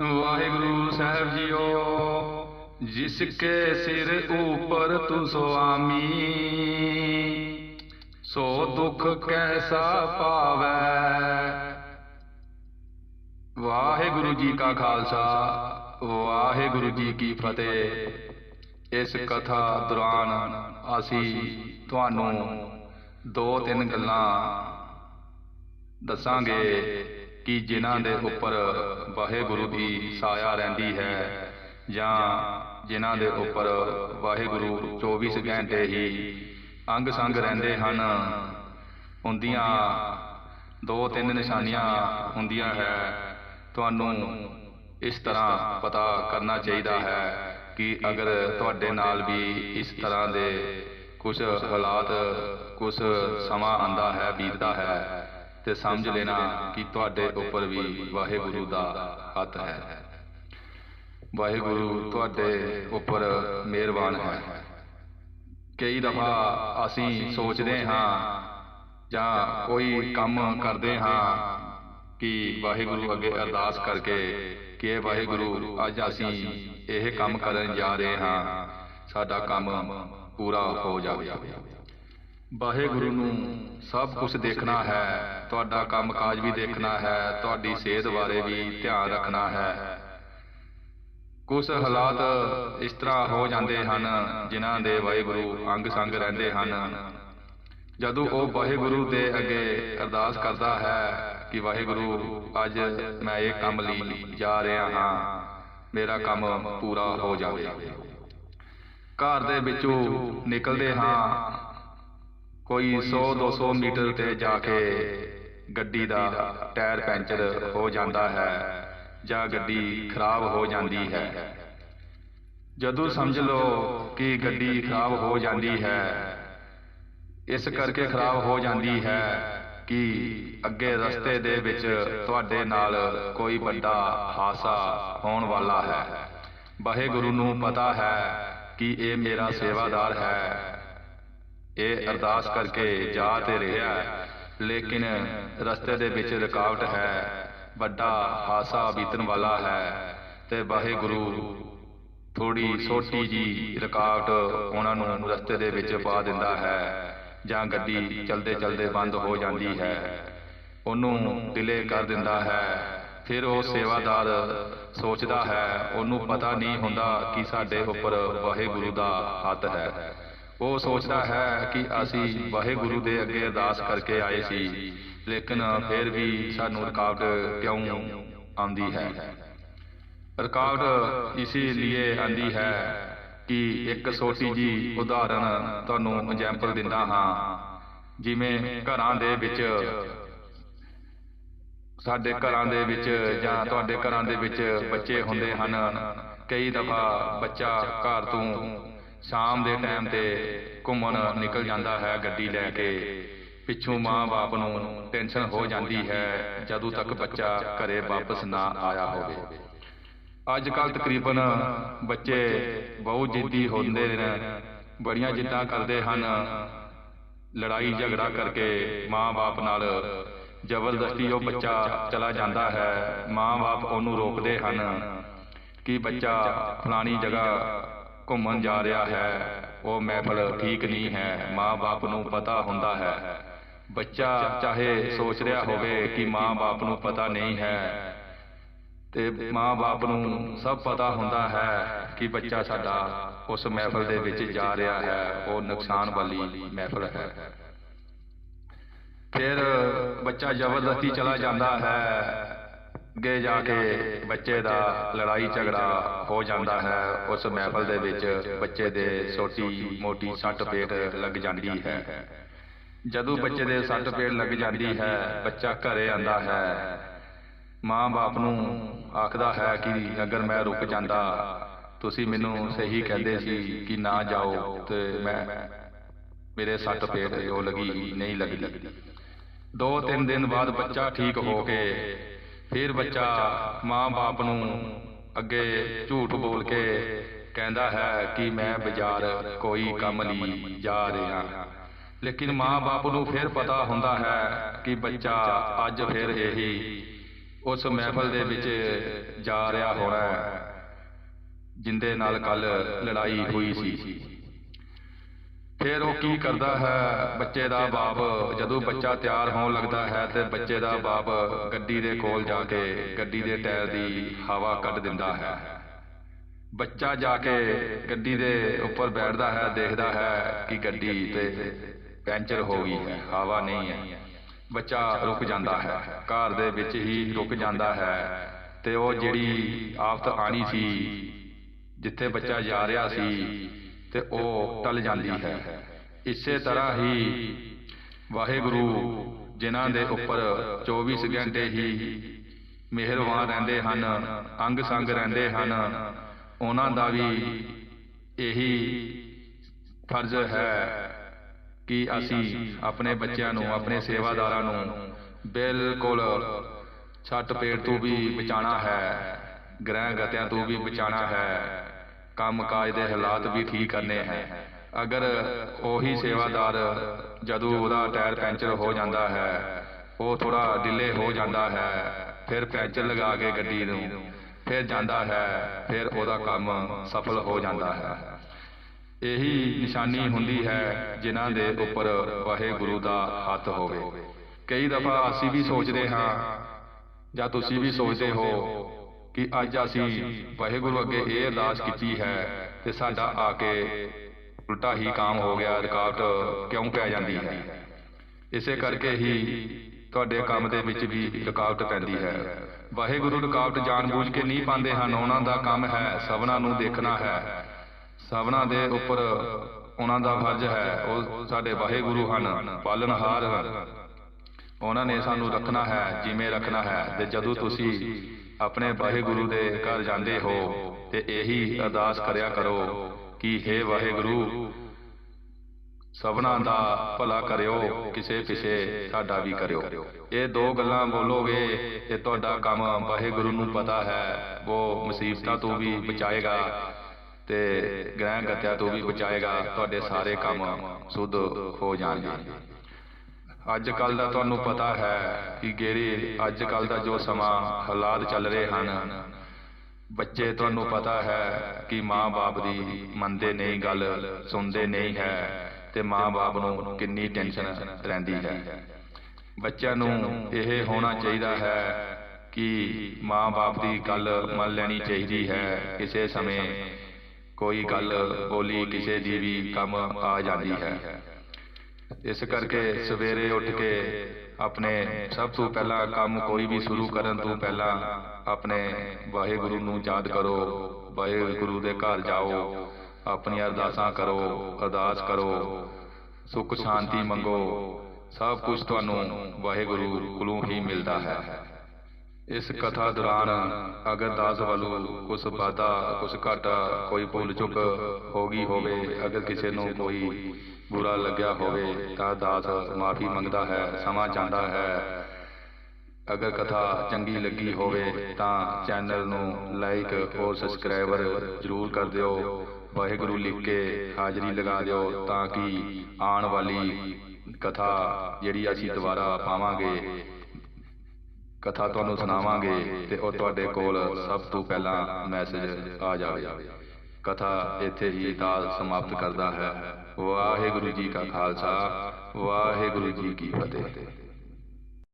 ਵਾਹਿਗੁਰੂ ਸਾਹਿਬ JIO, ਜਿਸ ਕੇ ਸਿਰ ਉਪਰ ਤੂੰ ਸੁਆਮੀ, ਸੋ ਦੁਖ ਕੈਸਾ ਪਾਵੈ? ਵਾਹਿਗੁਰੂ ਜੀ ਕਾ ਖਾਲਸਾ, ਵਾਹਿਗੁਰੂ ਜੀ ਕੀ ਫਤਿਹ। ਇਸ ਕਥਾ ਦੌਰਾਨ ਅਸੀਂ ਤੁਹਾਨੂੰ ਦੋ ਤਿੰਨ ਗੱਲਾਂ ਦੱਸਾਂਗੇ। ਕਿ ਜਿਨ੍ਹਾਂ ਦੇ ਉੱਪਰ ਵਾਹਿਗੁਰੂ ਦੀ ਸਾਇਆ ਰਹਿੰਦੀ ਹੈ ਜਾਂ ਜਿਨ੍ਹਾਂ ਦੇ ਉੱਪਰ ਵਾਹਿਗੁਰੂ 24 ਘੰਟੇ ਹੀ ਅੰਗ ਸੰਗ ਰਹਿੰਦੇ ਹਨ, ਹੁੰਦੀਆਂ ਦੋ ਤਿੰਨ ਨਿਸ਼ਾਨੀਆਂ ਹੁੰਦੀਆਂ ਹੈ। ਤੁਹਾਨੂੰ ਇਸ ਤਰ੍ਹਾਂ ਪਤਾ ਕਰਨਾ ਚਾਹੀਦਾ ਹੈ ਕਿ ਅਗਰ ਤੁਹਾਡੇ ਨਾਲ ਵੀ ਇਸ ਤਰ੍ਹਾਂ ਦੇ ਕੁਝ ਹਾਲਾਤ, ਕੁਝ ਸਮਾਂ ਆਂਦਾ ਹੈ, ਬੀਤਦਾ ਹੈ ਤੇ ਸਮਝ ਲੈਣਾ ਕਿ ਤੁਹਾਡੇ ਉੱਪਰ ਵੀ ਵਾਹਿਗੁਰੂ ਦਾ ਹੱਥ ਹੈ। ਵਾਹਿਗੁਰੂ ਤੁਹਾਡੇ ਉੱਪਰ ਮਿਹਰਬਾਨ ਹੈ। ਕਈ ਦਫਾ ਅਸੀਂ ਸੋਚਦੇ ਹਾਂ ਜਾਂ ਕੋਈ ਕੰਮ ਕਰਦੇ ਹਾਂ ਕਿ ਵਾਹਿਗੁਰੂ ਅੱਗੇ ਅਰਦਾਸ ਕਰਕੇ ਕਿ ਇਹ ਵਾਹਿਗੁਰੂ ਅੱਜ ਅਸੀਂ ਇਹ ਕੰਮ ਕਰਨ ਜਾ ਰਹੇ ਹਾਂ। ਸਾਡਾ ਕੰਮ ਪੂਰਾ ਹੋ ਜਾਵੇ। ਵਾਹਿਗੁਰੂ ਨੂੰ ਸਭ ਕੁਝ ਦੇਖਣਾ ਹੈ। ਤੁਹਾਡਾ ਕੰਮ ਕਾਜ ਵੀ ਦੇਖਣਾ ਹੈ, ਤੁਹਾਡੀ ਸਿਹਤ ਬਾਰੇ ਵੀ ਧਿਆਨ ਰੱਖਣਾ ਹੈ। ਕੁਝ ਹਾਲਾਤ ਇਸ ਤਰ੍ਹਾਂ ਹੋ ਜਾਂਦੇ ਹਨ ਜਿਨ੍ਹਾਂ ਦੇ ਵਾਹਿਗੁਰੂ ਅੰਗ ਸੰਗ ਰਹਿੰਦੇ ਹਨ। ਜਦੋਂ ਉਹ ਵਾਹਿਗੁਰੂ ਦੇ ਅੱਗੇ ਅਰਦਾਸ ਕਰਦਾ ਹੈ ਕਿ ਵਾਹਿਗੁਰੂ, ਅੱਜ ਮੈਂ ਇਹ ਕੰਮ ਲਈ ਜਾ ਰਿਹਾ ਹਾਂ, ਮੇਰਾ ਕੰਮ ਪੂਰਾ ਹੋ ਜਾਵੇ। ਘਰ ਦੇ ਵਿੱਚੋਂ ਨਿਕਲਦੇ ਹਾਂ, ਕੋਈ 100 200 ਮੀਟਰ ਤੇ ਜਾ ਕੇ ਗੱਡੀ ਦਾ ਟਾਇਰ ਪੈਂਚਰ ਹੋ ਜਾਂਦਾ ਹੈ ਜਾਂ ਗੱਡੀ ਖਰਾਬ ਹੋ ਜਾਂਦੀ ਹੈ। ਜਦੋਂ ਸਮਝ ਲਓ ਕਿ ਗੱਡੀ ਖਰਾਬ ਹੋ ਜਾਂਦੀ ਹੈ, ਇਸ ਕਰਕੇ ਖਰਾਬ ਹੋ ਜਾਂਦੀ ਹੈ ਕਿ ਅੱਗੇ ਰਸਤੇ ਦੇ ਵਿੱਚ ਤੁਹਾਡੇ ਨਾਲ ਕੋਈ ਵੱਡਾ ਹਾਸਾ ਹੋਣ ਵਾਲਾ ਹੈ। ਵਾਹਿਗੁਰੂ ਨੂੰ ਪਤਾ ਹੈ ਕਿ ਇਹ ਮੇਰਾ ਸੇਵਾਦਾਰ ਹੈ। ਇਹ ਅਰਦਾਸ ਕਰਕੇ ਜਾ ਤੇ ਰਿਹਾ ਲੇਕਿਨ ਰਸਤੇ ਦੇ ਵਿੱਚ ਰੁਕਾਵਟ ਹੈ, ਵੱਡਾ ਹਾਸਾ ਬੀਤਣ ਵਾਲਾ ਹੈ ਤੇ ਵਾਹਿਗੁਰੂ ਥੋੜੀ ਛੋਟੀ ਜੀ ਰੁਕਾਵਟ ਉਹਨਾਂ ਨੂੰ ਰਸਤੇ ਦੇ ਵਿੱਚ ਪਾ ਦਿੰਦਾ ਹੈ ਜਾਂ ਗੱਡੀ ਚਲਦੇ ਚਲਦੇ ਬੰਦ ਹੋ ਜਾਂਦੀ ਹੈ। ਉਹਨੂੰ ਡਿਲੇ ਕਰ ਦਿੰਦਾ ਹੈ, ਫਿਰ ਉਹ ਸੇਵਾਦਾਰ ਸੋਚਦਾ ਹੈ, ਉਹਨੂੰ ਪਤਾ ਨਹੀਂ ਹੁੰਦਾ ਕਿ ਸਾਡੇ ਉੱਪਰ ਵਾਹਿਗੁਰੂ ਦਾ ਹੱਥ ਹੈ। ਉਹ ਸੋਚਦਾ ਹੈ ਕਿ ਅਸੀਂ ਵਾਹਿਗੁਰੂ ਦੇ ਅੱਗੇ ਅਰਦਾਸ ਕਰਕੇ ਆਏ ਸੀ, ਲੇਕਿਨ ਫਿਰ ਵੀ ਸਾਨੂੰ ਰੁਕਾਵਟ ਕਿਉਂ ਆਉਂਦੀ ਹੈ? ਰੁਕਾਵਟ ਇਸੇ ਲਈ ਆਉਂਦੀ ਹੈ ਕਿ ਇੱਕ ਛੋਟੀ ਜੀ ਉਦਾਹਰਨ ਤੁਹਾਨੂੰ ਐਗਜ਼ਾਮਪਲ ਦਿੰਦਾ ਹਾਂ। ਜਿਵੇਂ ਘਰਾਂ ਦੇ ਵਿੱਚ ਸਾਡੇ ਘਰਾਂ ਦੇ ਵਿੱਚ ਜਾਂ ਤੁਹਾਡੇ ਘਰਾਂ ਦੇ ਵਿੱਚ ਬੱਚੇ ਹੁੰਦੇ ਹਨ। ਕਈ ਦਫਾ ਬੱਚਾ ਘਰ ਤੋਂ ਸ਼ਾਮ ਦੇ ਟਾਈਮ ਤੇ ਘੁੰਮਣ ਨਿਕਲ ਜਾਂਦਾ ਹੈ ਗੱਡੀ ਲੈ ਕੇ। ਪਿੱਛੋਂ ਮਾਂ-ਬਾਪ ਨੂੰ ਟੈਨਸ਼ਨ ਹੋ ਜਾਂਦੀ ਹੈ ਜਦੋਂ ਤੱਕ ਬੱਚਾ ਘਰੇ ਵਾਪਸ ਨਾ ਆਇਆ ਹੋਵੇ। ਅੱਜ ਕੱਲ ਤਕਰੀਬਨ ਬੱਚੇ ਬਹੁਤ ਜਿੱਦੀ ਹੁੰਦੇ ਨੇ। ਬੜੀਆਂ ਜਿੱਦਾਂ ਕਰਦੇ ਹਨ। ਲੜਾਈ ਝਗੜਾ ਕਰਕੇ ਮਾਂ-ਬਾਪ ਨਾਲ ਜ਼ਬਰਦਸਤੀ ਉਹ ਬੱਚਾ ਚਲਾ ਜਾਂਦਾ ਹੈ। ਮਾਂ-ਬਾਪ ਉਹਨੂੰ ਰੋਕਦੇ ਹਨ ਕਿ ਬੱਚਾ ਫਲਾਣੀ ਜਗ੍ਹਾ ਘੁੰਮਣ ਜਾ ਰਿਹਾ ਹੈ। ਉਹ ਮਹਿਫਲ ਠੀਕ ਨਹੀਂ ਹੈ। ਮਾਂ-ਬਾਪ ਨੂੰ ਪਤਾ ਹੁੰਦਾ ਹੈ। ਬੱਚਾ ਚਾਹੇ ਸੋਚ ਰਿਹਾ ਹੋਵੇ ਕਿ ਮਾਂ-ਬਾਪ ਨੂੰ ਪਤਾ ਨਹੀਂ ਹੈ। ਤੇ ਮਾਂ-ਬਾਪ ਨੂੰ ਸਭ ਪਤਾ ਹੁੰਦਾ ਹੈ ਕਿ ਬੱਚਾ ਸਾਡਾ ਉਸ ਮਹਿਫਲ ਦੇ ਵਿੱਚ ਜਾ ਰਿਹਾ ਹੈ। ਉਹ ਨੁਕਸਾਨ ਵਾਲੀ ਮਹਿਫਲ ਹੈ। ਫਿਰ ਬੱਚਾ ਜ਼ਬਰਦਸਤੀ ਚਲਾ ਜਾਂਦਾ ਹੈ। ਅੱਗੇ ਜਾ ਕੇ ਬੱਚੇ ਦਾ ਲੜਾਈ ਝਗੜਾ ਹੋ ਜਾਂਦਾ ਹੈ। ਉਸ ਮਹਿਫਲ ਦੇ ਵਿੱਚ ਬੱਚੇ ਦੇ ਛੋਟੀ ਮੋਟੀ ਸੱਟ ਪੇਟ ਲੱਗ ਜਾਂਦੀ ਹੈ। ਜਦੋਂ ਬੱਚੇ ਦੇ ਸੱਟ ਪੇਟ ਲੱਗ ਜਾਂਦੀ ਹੈ, ਬੱਚਾ ਘਰੇ ਆਂਦਾ ਹੈ। ਮਾਂ-ਬਾਪ ਨੂੰ ਆਖਦਾ ਹੈ ਕਿ ਅਗਰ ਮੈਂ ਰੁਕ ਜਾਂਦਾ, ਤੁਸੀਂ ਮੈਨੂੰ ਸਹੀ ਕਹਿੰਦੇ ਸੀ ਕਿ ਨਾ ਜਾਓ ਤੇ ਮੈਂ ਮੇਰੇ ਸੱਟ ਪੇਟ ਜੋ ਲੱਗੀ, ਨਹੀਂ ਲੱਗੀ ਦੋ ਤਿੰਨ ਦਿਨ ਬਾਅਦ ਬੱਚਾ ਠੀਕ ਹੋ ਕੇ ਫਿਰ ਬੱਚਾ ਮਾਂ-ਬਾਪ ਨੂੰ ਅੱਗੇ ਝੂਠ ਬੋਲ ਕੇ ਕਹਿੰਦਾ ਹੈ ਕਿ ਮੈਂ ਬਾਜ਼ਾਰ ਕੋਈ ਕੰਮ ਲਈ ਜਾ ਰਿਹਾ ਲੇਕਿਨ ਮਾਂ-ਬਾਪ ਨੂੰ ਫਿਰ ਪਤਾ ਹੁੰਦਾ ਹੈ ਕਿ ਬੱਚਾ ਅੱਜ ਫਿਰ ਇਹੀ ਉਸ ਮਹਿਫਲ ਦੇ ਵਿੱਚ ਜਾ ਰਿਹਾ ਹੋਣਾ ਹੈ, ਜਿੰਦੇ ਨਾਲ ਕੱਲ ਲੜਾਈ ਹੋਈ ਸੀ। ਫਿਰ ਉਹ ਕੀ ਕਰਦਾ ਹੈ? ਬੱਚੇ ਦਾ ਬਾਪ ਜਦੋਂ ਬੱਚਾ ਤਿਆਰ ਹੋਣ ਲੱਗਦਾ ਹੈ ਤੇ ਬੱਚੇ ਦਾ ਬਾਪ ਗੱਡੀ ਦੇ ਕੋਲ ਜਾ ਕੇ ਗੱਡੀ ਦੇ ਟਾਇਰ ਦੀ ਹਵਾ ਕੱਢ ਦਿੰਦਾ ਹੈ। ਬੱਚਾ ਜਾ ਕੇ ਗੱਡੀ ਦੇ ਉੱਪਰ ਬੈਠਦਾ ਹੈ, ਦੇਖਦਾ ਹੈ ਕਿ ਗੱਡੀ ਤੇ ਪੈਂਚਰ ਹੋ ਗਈ ਹੈ, ਹਵਾ ਨਹੀਂ ਹੈ। ਬੱਚਾ ਰੁਕ ਜਾਂਦਾ ਹੈ, ਘਰ ਦੇ ਵਿੱਚ ਹੀ ਰੁਕ ਜਾਂਦਾ ਹੈ ਤੇ ਉਹ ਜਿਹੜੀ ਆਫਤ ਆਣੀ ਸੀ, ਜਿੱਥੇ ਬੱਚਾ ਜਾ ਰਿਹਾ ਸੀ ਤੇ ਉਹ ਟਲ ਜਾਂਦੀ ਹੈ। ਇਸੇ ਤਰ੍ਹਾਂ ਹੀ ਵਾਹਿਗੁਰੂ, ਜਿਨ੍ਹਾਂ ਦੇ ਉੱਪਰ 24 ਘੰਟੇ ਹੀ ਮਿਹਰਬਾਨ ਰਹਿੰਦੇ ਹਨ, ਅੰਗ ਸੰਗ ਰਹਿੰਦੇ ਹਨ, ਉਹਨਾਂ ਦਾ ਵੀ ਇਹੀ ਫਰਜ਼ ਹੈ ਕਿ ਅਸੀਂ ਆਪਣੇ ਬੱਚਿਆਂ ਨੂੰ, ਆਪਣੇ ਸੇਵਾਦਾਰਾਂ ਨੂੰ ਬਿਲਕੁਲ ਛੱਟ ਪੇਟ ਤੋਂ ਵੀ ਬਚਾਉਣਾ ਹੈ, ਗ੍ਰਹਿ ਗਤਿਆਂ ਤੋਂ ਵੀ ਬਚਾਉਣਾ ਹੈ। ਕੰਮ ਕਾਜ ਦੇ ਹਾਲਾਤ ਵੀ ਠੀਕ ਕਰਨੇ ਹੈ। ਅਗਰ ਉਹੀ ਸੇਵਾਦਾਰ ਜਦੋਂ ਉਹਦਾ ਟਾਇਰ ਪੈਂਚਰ ਹੋ ਜਾਂਦਾ ਹੈ, ਉਹ ਥੋੜਾ ਡਿਲੇ ਹੋ ਜਾਂਦਾ ਹੈ, ਫਿਰ ਪੈਂਚਰ ਲਗਾ ਕੇ ਗੱਡੀ ਨੂੰ, ਫਿਰ ਜਾਂਦਾ ਹੈ, ਫਿਰ ਉਹਦਾ ਕੰਮ ਸਫਲ ਹੋ ਜਾਂਦਾ ਹੈ। ਇਹੀ ਨਿਸ਼ਾਨੀ ਹੁੰਦੀ ਹੈ ਜਿਨ੍ਹਾਂ ਦੇ ਉੱਪਰ ਵਾਹਿਗੁਰੂ ਦਾ ਹੱਥ ਹੋਵੇ। ਕਈ ਦਫਾ ਅਸੀਂ ਵੀ ਸੋਚਦੇ ਹਾਂ, ਜਾਂ ਤੁਸੀਂ ਵੀ ਸੋਚਦੇ ਹੋ ਕਿ ਅੱਜ ਅਸੀਂ ਵਾਹਿਗੁਰੂ ਅੱਗੇ ਇਹ ਅਰਦਾਸ ਕੀਤੀ ਹੈ ਤੇ ਸਾਡਾ ਆ ਕੇ ਉਲਟਾ ਹੀ ਕੰਮ ਹੋ ਗਿਆ, ਰੁਕਾਵਟ ਕਿਉਂ ਪੈ ਜਾਂਦੀ ਹੈ? ਇਸੇ ਕਰਕੇ ਹੀ ਤੁਹਾਡੇ ਕੰਮ ਦੇ ਵਿੱਚ ਵੀ ਰੁਕਾਵਟ ਪੈਂਦੀ ਹੈ। ਵਾਹਿਗੁਰੂ ਰੁਕਾਵਟ ਜਾਣਬੁੱਝ ਕੇ ਨਹੀਂ ਪਾਉਂਦੇ ਹਨ, ਉਹਨਾਂ ਦਾ ਕੰਮ ਹੈ ਸਭਨਾਂ ਨੂੰ ਦੇਖਣਾ ਹੈ। ਸਭਨਾਂ ਦੇ ਉੱਪਰ ਉਹਨਾਂ ਦਾ ਫਰਜ਼ ਹੈ, ਉਹ ਸਾਡੇ ਵਾਹਿਗੁਰੂ ਹਨ, ਪਾਲਣਹਾਰ ਹਨ। ਉਹਨਾਂ ਨੇ ਸਾਨੂੰ ਰੱਖਣਾ ਹੈ, ਜਿਵੇਂ ਰੱਖਣਾ ਹੈ। ਤੇ ਜਦੋਂ ਤੁਸੀਂ ਆਪਣੇ ਵਾਹਿਗੁਰੂ ਦੇ ਘਰ ਜਾਂਦੇ ਹੋ, ਤੇ ਇਹੀ ਅਰਦਾਸ ਕਰਿਆ ਕਰੋ ਕਿ हे ਵਾਹਿਗੁਰੂ, ਸਭਨਾਂ ਦਾ ਭਲਾ ਕਰਿਓ, ਕਿਸੇ ਪਿਛੇ ਸਾਡਾ ਵੀ ਕਰਿਓ। ਇਹ ਦੋ ਗੱਲਾਂ ਬੋਲੋਗੇ, ਤੇ ਤੁਹਾਡਾ ਕੰਮ ਵਾਹਿਗੁਰੂ ਨੂੰ ਪਤਾ ਹੈ, ਉਹ ਮੁਸੀਬਤਾਂ ਤੋਂ ਵੀ ਬਚਾਏਗਾ ਤੇ ਗ੍ਰਹਿ ਗਤਿਆ ਤੋਂ ਵੀ ਬਚਾਏਗਾ, ਤੁਹਾਡੇ ਸਾਰੇ ਕੰਮ ਸੁਧ ਹੋ ਜਾਣਗੇ। ਅੱਜ ਕੱਲ ਦਾ ਤੁਹਾਨੂੰ ਪਤਾ ਹੈ ਕਿ ਗੇਰੇ ਅੱਜ ਕੱਲ ਦਾ ਜੋ ਸਮਾਂ ਹਾਲਾਤ ਚੱਲ ਰਹੇ ਹਨ। ਬੱਚੇ, ਤੁਹਾਨੂੰ ਪਤਾ ਹੈ ਕਿ ਮਾਂ-ਬਾਪ ਦੀ ਮੰਨਦੇ ਨਹੀਂ ਗੱਲ, ਸੁਣਦੇ ਨਹੀਂ ਹੈ ਤੇ ਮਾਂ-ਬਾਪ ਨੂੰ ਕਿੰਨੀ ਟੈਨਸ਼ਨ ਰਹਿੰਦੀ ਹੈ। ਬੱਚਿਆਂ ਨੂੰ ਇਹ ਹੋਣਾ ਚਾਹੀਦਾ ਹੈ ਕਿ ਮਾਂ-ਬਾਪ ਦੀ ਗੱਲ ਮੰਨ ਲੈਣੀ ਚਾਹੀਦੀ ਹੈ। ਕਿਸੇ ਸਮੇਂ ਕੋਈ ਗੱਲ ਬੋਲੀ ਕਿਸੇ ਦੀ ਵੀ ਕੰਮ ਆ ਜਾਂਦੀ ਹੈ। ਇਸ ਕਰਕੇ ਸਵੇਰੇ ਉੱਠ ਕੇ ਆਪਣੇ ਸਭ ਤੋਂ ਪਹਿਲਾਂ ਕੰਮ ਕੋਈ ਵੀ ਸ਼ੁਰੂ ਕਰਨ ਤੋਂ ਪਹਿਲਾਂ ਆਪਣੇ ਵਾਹਿਗੁਰੂ ਨੂੰ ਯਾਦ ਕਰੋ ਵਾਹਿਗੁਰੂ ਦੇ ਘਰ ਜਾਓ ਆਪਣੀਆਂ ਅਰਦਾਸਾਂ ਕਰੋ ਅਰਦਾਸ ਕਰੋ ਸੁੱਖ ਸ਼ਾਂਤੀ ਮੰਗੋ ਸਭ ਕੁਝ ਤੁਹਾਨੂੰ ਵਾਹਿਗੁਰੂ ਕੋਲੋਂ ਹੀ ਮਿਲਦਾ ਹੈ। ਇਸ ਕਥਾ ਦੌਰਾਨ ਅਗਰ ਦਾਸ ਵੱਲੋਂ ਕੁਝ ਵਾਧਾ ਕੁਝ ਘਾਟਾ ਕੋਈ ਭੁੱਲ ਚੁੱਕ ਹੋ ਗਈ ਹੋਵੇ, ਅਗਰ ਕਿਸੇ ਨੂੰ ਕੋਈ ਬੁਰਾ ਲੱਗਿਆ ਹੋਵੇ, ਤਾਂ ਦਾਸ ਮਾਫੀ ਮੰਗਦਾ ਹੈ, ਸਮਾਂ ਚਾਹੁੰਦਾ ਹੈ। ਅਗਰ ਕਥਾ ਚੰਗੀ ਲੱਗੀ ਹੋਵੇ, ਤਾਂ ਚੈਨਲ ਨੂੰ ਲਾਈਕ ਔਰ ਸਬਸਕ੍ਰਾਈਬਰ ਜ਼ਰੂਰ ਕਰ ਦਿਓ। ਵਾਹਿਗੁਰੂ ਲਿਖ ਕੇ ਹਾਜ਼ਰੀ ਲਗਾ ਦਿਓ ਤਾਂ ਕਿ ਆਉਣ ਵਾਲੀ ਕਥਾ ਜਿਹੜੀ ਅਸੀਂ ਦੁਬਾਰਾ ਪਾਵਾਂਗੇ ਕਥਾ ਤੁਹਾਨੂੰ ਸੁਣਾਵਾਂਗੇ ਤੇ ਉਹ ਤੁਹਾਡੇ ਕੋਲ ਸਭ ਤੋਂ ਪਹਿਲਾਂ ਮੈਸੇਜ ਆ ਜਾਵੇ। ਕਥਾ ਇੱਥੇ ਹੀ ਦਾਸ ਸਮਾਪਤ ਕਰਦਾ ਹੈ। ਵਾਹਿਗੁਰੂ ਜੀ ਕਾ ਖਾਲਸਾ। ਵਾਹਿਗੁਰੂ ਜੀ ਕੀ ਫਤਿਹ।